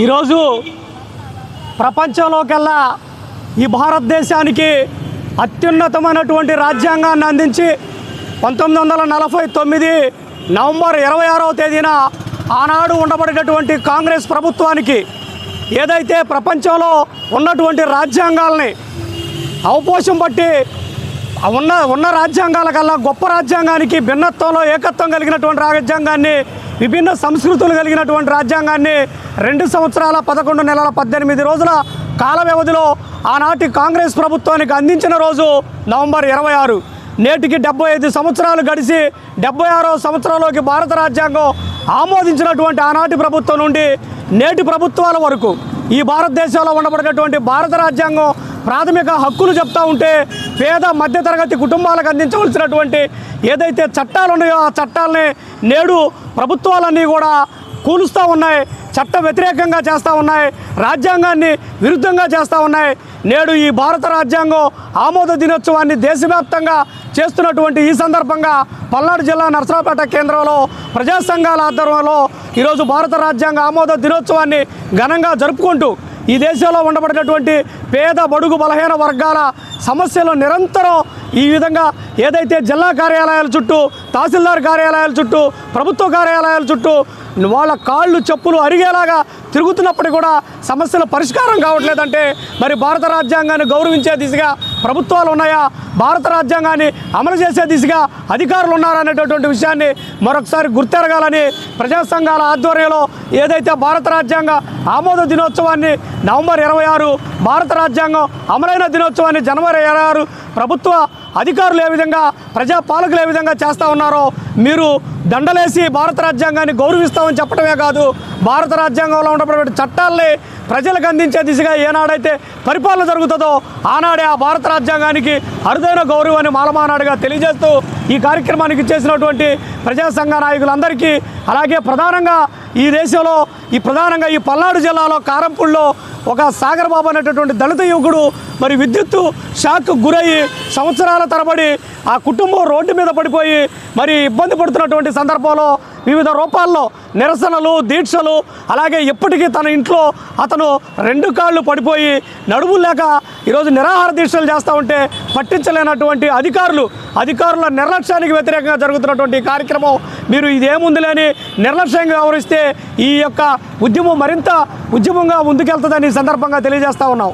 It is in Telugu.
ఈరోజు ప్రపంచంలోకెల్లా ఈ భారతదేశానికి అత్యున్నతమైనటువంటి రాజ్యాంగాన్ని అందించి పంతొమ్మిది వందల నలభై తొమ్మిది నవంబర్ ఇరవై ఆరవ తేదీన ఆనాడు ఉండబడినటువంటి కాంగ్రెస్ ప్రభుత్వానికి ఏదైతే ప్రపంచంలో ఉన్నటువంటి రాజ్యాంగాల్ని అవపోషం బట్టి ఉన్న ఉన్న రాజ్యాంగాల కల్లా గొప్ప రాజ్యాంగానికి భిన్నత్వంలో ఏకత్వం కలిగినటువంటి రాజ్యాంగాన్ని విభిన్న సంస్కృతులు కలిగినటువంటి రాజ్యాంగాన్ని రెండు సంవత్సరాల పదకొండు నెలల పద్దెనిమిది రోజుల కాల వ్యవధిలో ఆనాటి కాంగ్రెస్ ప్రభుత్వానికి అందించిన రోజు నవంబర్ ఇరవై ఆరు. నేటికి డెబ్బై ఐదు సంవత్సరాలు గడిచి డెబ్బై ఆరో సంవత్సరంలోకి భారత రాజ్యాంగం ఆమోదించినటువంటి ఆనాటి ప్రభుత్వం నుండి నేటి ప్రభుత్వాల వరకు ఈ భారతదేశంలో ఉండబడినటువంటి భారత రాజ్యాంగం ప్రాథమిక హక్కులు చెప్తా ఉంటే పేద మధ్యతరగతి కుటుంబాలకు అందించవలసినటువంటి ఏదైతే చట్టాలు ఉన్నాయో ఆ చట్టాలని నేడు ప్రభుత్వాలన్నీ కూడా కూలుస్తూ ఉన్నాయి చట్ట వ్యతిరేకంగా చేస్తూ ఉన్నాయి రాజ్యాంగాన్ని విరుద్ధంగా చేస్తూ ఉన్నాయి. నేడు ఈ భారత రాజ్యాంగం ఆమోద దినోత్సవాన్ని దేశవ్యాప్తంగా చేస్తున్నటువంటి ఈ సందర్భంగా పల్నాడు జిల్లా నర్సరాపేట కేంద్రంలో ప్రజా సంఘాల ఆధ్వర్యంలో ఈరోజు భారత రాజ్యాంగ ఆమోద దినోత్సవాన్ని ఘనంగా జరుపుకుంటూ ఈ దేశంలో ఉండబడినటువంటి పేద బడుగు బలహీన వర్గాల సమస్యలు నిరంతరం ఈ విధంగా ఏదైతే జిల్లా కార్యాలయాల చుట్టూ తహసీల్దార్ కార్యాలయాల చుట్టూ ప్రభుత్వ కార్యాలయాల చుట్టూ వాళ్ళ కాళ్ళు చెప్పులు అరిగేలాగా తిరుగుతున్నప్పటికీ కూడా సమస్యల పరిష్కారం కావట్లేదంటే మరి భారత రాజ్యాంగాన్ని గౌరవించే దిశగా ప్రభుత్వాలు ఉన్నాయా? భారత రాజ్యాంగాన్ని అమలు చేసే దిశగా అధికారులు ఉన్నారనేటటువంటి విషయాన్ని మరొకసారి గుర్తెరగాలని ప్రజా సంఘాల ఆధ్వర్యంలో ఏదైతే భారత రాజ్యాంగ ఆమోద దినోత్సవాన్ని నవంబర్ ఇరవై ఆరు భారత రాజ్యాంగం అమలైన దినోత్సవాన్ని జనవరి ఇరవై ఆరు ప్రభుత్వ అధికారులు ఏ విధంగా ప్రజాపాలకులు ఏ విధంగా చేస్తూ ఉన్నారో మీరు దండలేసి భారత రాజ్యాంగాన్ని గౌరవిస్తామని చెప్పడమే కాదు భారత రాజ్యాంగంలో ఉన్నటువంటి చట్టాల్ని ప్రజలకు అందించే దిశగా ఏనాడైతే పరిపాలన జరుగుతుందో ఆనాడే ఆ భారత రాజ్యాంగానికి అరుదైన గౌరవాన్ని మాలమానాడుగా తెలియజేస్తూ ఈ కార్యక్రమానికి చేసినటువంటి ప్రజా సంఘ నాయకులందరికీ అలాగే ప్రధానంగా ఈ దేశంలో ఈ ప్రధానంగా ఈ పల్నాడు జిల్లాలో కారంపూడిలో ఒక సాగర్ బాబు అనేటటువంటి దళిత యువకుడు మరి విద్యుత్తు షాక్ గురయ్యి సంవత్సరాల తరబడి ఆ కుటుంబం రోడ్డు మీద పడిపోయి మరి ఇబ్బంది పడుతున్నటువంటి సందర్భంలో వివిధ రూపాల్లో నిరసనలు దీక్షలు అలాగే ఇప్పటికీ తన ఇంట్లో అతను రెండు కాళ్ళు పడిపోయి నడుములు లేక ఈరోజు నిరాహార దీక్షలు చేస్తూ ఉంటే పట్టించలేనటువంటి అధికారులు అధికారుల నిర్లక్ష్యానికి వ్యతిరేకంగా జరుగుతున్నటువంటి కార్యక్రమం. మీరు ఇదేముంది లేని నిర్లక్ష్యంగా వ్యవహరిస్తే ఈ యొక్క ఉద్యమం మరింత ఉద్యమంగా ముందుకెళ్తుందని సందర్భంగా తెలియజేస్తూ ఉన్నాం.